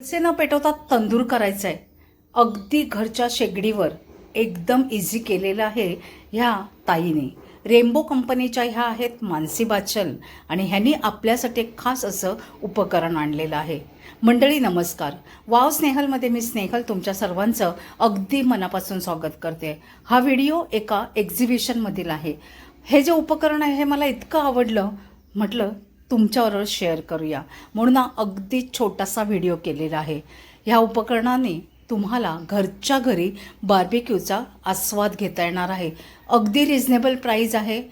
पैसे न पेटवता तंदूर करायचा आहे अगदी घरच्या शेगडीवर एकदम इझी केलेलं आहे ह्या ताईने. रेम्बो कंपनीच्या ह्या आहेत मानसी बाचल आणि ह्यांनी आपल्यासाठी एक खास असं उपकरण आणलेलं आहे. मंडळी नमस्कार. वाव स्नेहलमध्ये मी स्नेहल तुमच्या सर्वांचं अगदी मनापासून स्वागत करते. हा व्हिडिओ एका एक्झिबिशनमधील आहे. हे जे उपकरण आहे हे मला इतकं आवडलं. म्हटलं तुमच्याबरोबर शेअर करूया. म्हणून हा अगदी छोटासा व्हिडिओ केलेला आहे. ह्या उपकरणाने तुम्हाला घरच्या घरी बार्बिक्यूचा आस्वाद घेता येणार आहे. अगदी रिझनेबल प्राईज आहे.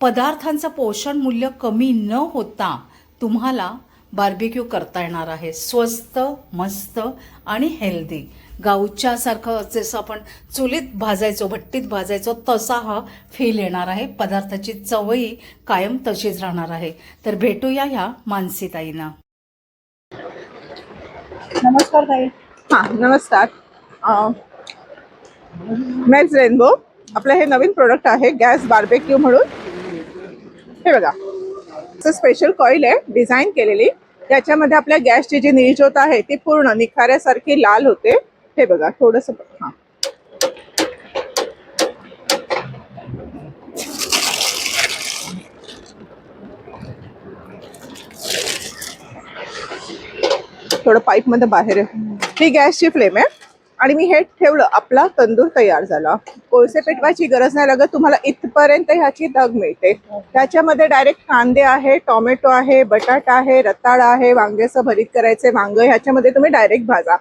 पदार्थांचं पोषण मूल्य कमी न होता तुम्हाला बार्बिक्यू करता येणार आहे. स्वस्त मस्त आणि हेल्दी. गावच्यासारखं जसं आपण चुलीत भाजायचो भट्टीत भाजायचो तसा हा फील येणार आहे. पदार्थाची चवही कायम तशीच राहणार आहे. तर भेटूया ह्या मानसीताईंना. नमस्कार ताई. हां नमस्कार. मॅक्स रेनबो आपलं हे नवीन प्रोडक्ट आहे गॅस बार्बेक्यू म्हणून. हे बघा. स्पेशल कॉईल आहे डिझाईन केलेली. त्याच्यामध्ये आपल्या गॅसची जी निळज्योत आहे ती पूर्ण निखाऱ्यासारखी लाल होते. हे बघा थोडस हां. थोडं पाईपमध्ये बाहेर ही गॅसची फ्लेम आहे. आणि मी हे ठेवलं आपला तंदूर तयार झाला. कोळसे पेटवायची गरज नाही लागत तुम्हाला इथपर्यंत ह्याची दग मिळते. त्याच्यामध्ये डायरेक्ट कांदे आहे टोमॅटो आहे बटाटा आहे रताळा आहे वांग्याचं भरीत करायचे वांग ह्याच्यामध्ये तुम्ही डायरेक्ट भाजा.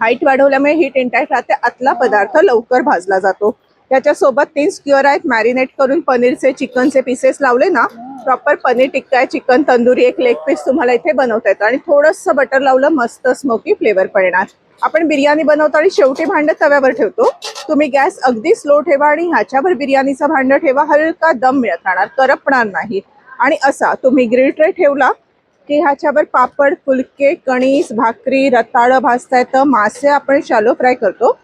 हाईट वाढवल्यामुळे हीट इंटॅक्ट राहते आतला पदार्थ लवकर भाजला जातो. त्याच्यासोबत तीन स्क्युअर आहेत मॅरिनेट करून पनीरचे चिकनचे पीसेस लावले ना प्रॉपर पनीर टिक्का आहे चिकन तंदुरी एक लेग पीस तुम्हाला इथे बनवता येतं. आणि थोडंसं बटर लावलं मस्त स्मोकी फ्लेवर पडणार. आपण बिर्याणी बनवतो आणि शेवटी भांड तव्यावर ठेवतो. तुम्ही गॅस अगदी स्लो ठेवा आणि ह्याच्यावर बिर्याणीचं भांड ठेवा. हलका दम मिळत राहणार करपणार नाही. आणि असा तुम्ही ग्रिल ट्रे ठेवला की ह्याच्यावर पापड फुलके कणीस भाकरी रताळं भाजता येतं मासे आपण शालो फ्राय करतो.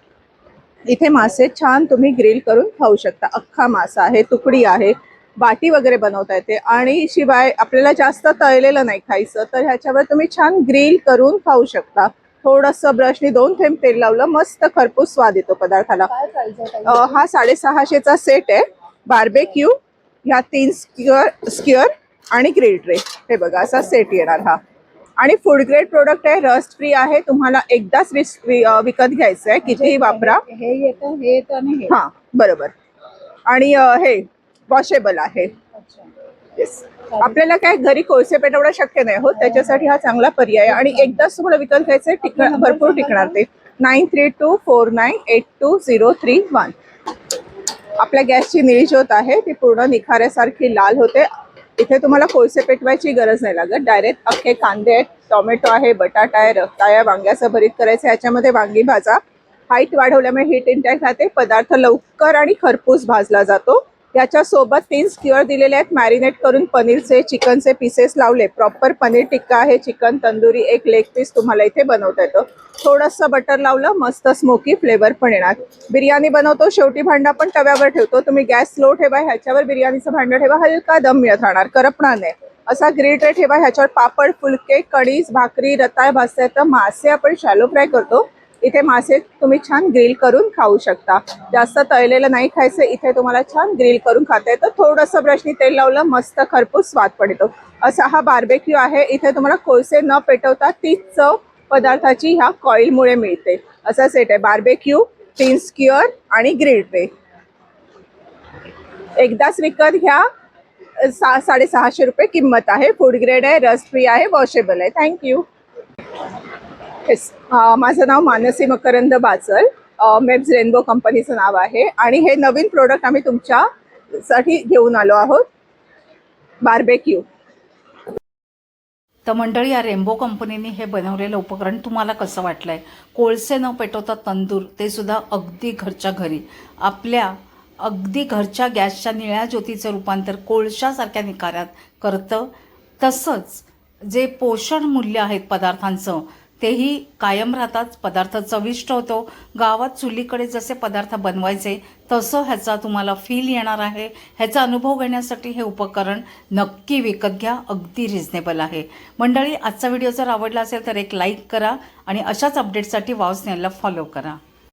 इथे मासे छान तुम्ही ग्रिल करून खाऊ शकता. अख्खा मासा आहे तुकडी आहे बाटी वगैरे बनवता येते. आणि शिवाय आपल्याला जास्त तळलेलं नाही खायचं तर ह्याच्यावर तुम्ही छान ग्रिल करून खाऊ शकता. थोडंसं ब्रशनी दोन थेंब तेल लावलं. मस्त खरपूस स्वाद येतो पदार्थाला. अ, हा साडेसहाशेचा सेट आहे. बार्बेक्यू ह्या तीन स्क्युअर स्क्युअर आणि ग्रिल ट्रे हे बघा असा सेट येणार हा. आणि फूड ग्रेड प्रोडक्ट आहे रस्ट फ्री आहे. तुम्हाला एकदाच विस- वि- अ, विकत घ्यायचं आहे कितीही वापरा. हे येतं हे येतं आणि हे. हा बरोबर. आणि अ, हे वॉशेबल आहे. येस आपल्याला काय घरी कोळसे पेटवणं शक्य नाही हो त्याच्यासाठी हा चांगला पर्याय आहे. आणि एकदाच तुम्हाला विकत घ्यायचं टिक भरपूर टिकणार ते. Nine three two four nine eight two zero three one. आपल्या गॅसची निळी ज्योत आहे ती पूर्ण निखाऱ्यासारखी लाल होते. इथे तुम्हाला कोळसे पेटवायची गरज नाही लागत. डायरेक्ट अख्खे कांदे आहेत टोमॅटो आहे बटाटा आहे रताळ्या वांग्याचं भरीत करायचं ह्याच्यामध्ये वांगी भाजा. हाईट वाढवल्यामुळे हीट इंटॅक्ट राहते. पदार्थ लवकर आणि खरपूस भाजला जातो. याच्यासोबत तीन स्क्युअर दिलेले आहेत. मॅरिनेट करून पनीरचे चिकनचे पीसेस लावले. प्रॉपर पनीर टिक्का आहे चिकन तंदुरी एक लेग पीस तुम्हाला इथे बनवता येतो. थोडंसं बटर लावलं मस्त स्मोकी फ्लेवर पण येणार. बिर्याणी बनवतो शेवटी भांडा पण तव्यावर ठेवतो. तुम्ही गॅस स्लो ठेवा ह्याच्यावर बिर्याणीचं भांडं ठेवा हलका दम मिळत राहणार करपणार नाही असा ग्रिल ठेवा ह्याच्यावर पापड फुलके कणीस भाकरी रताळ भाजता मासे आपण शॅलो फ्राय करतो. इथे मासे तुम्ही छान ग्रिल करून खाऊ शकता. जास्त तळलेलं नाही खायचं इथे तुम्हाला छान ग्रिल करून खाता येतं. थोडंसं ब्रशनी तेल लावलं मस्त खरपूस स्वाद पडतो. असा हा बार्बेक्यू आहे. इथे तुम्हाला कोळसे न पेटवता तीच चव पदार्थाची ह्या कॉईलमुळे मिळते. असा सेट आहे. बार्बेक्यू तीन स्क्युअर आणि ग्रिल ट्रे एकदाच विकत घ्या. सा साडेसहाशे रुपये किंमत आहे. फूड ग्रेड आहे रस फ्री आहे वॉशेबल आहे. थँक्यू येस माझं नाव मानसी मकरंद बाचल मेब्स रेनबो कंपनीचं नाव आहे. आणि हे नवीन प्रोडक्ट आम्ही तुमच्यासाठी घेऊन आलो आहोत. बार्बेक्यू तर मंडळी या रेम्बो कंपनीने हे बनवलेलं उपकरण तुम्हाला कसं वाटलं आहे कोळसे न पेटवता तंदूर ते सुद्धा अगदी घरच्या घरी. आपल्या अगदी घरच्या गॅसच्या निळ्या ज्योतीचं रूपांतर कोळशासारख्या निकारात करतं. तसंच जे पोषण मूल्य आहेत पदार्थांचं तेही कायम राहतात पदार्थ चविष्ट होतो. गावात चुलीकडे जसे पदार्थ बनवायचे तसं ह्याचा तुम्हाला फील येणार आहे. ह्याचा अनुभव घेण्यासाठी हे उपकरण नक्की विकत घ्या. अगदी रिझनेबल आहे. मंडळी आजचा व्हिडिओ जर आवडला असेल तर एक लाईक करा आणि अशाच अपडेटसाठी वाव स्नेलला फॉलो करा.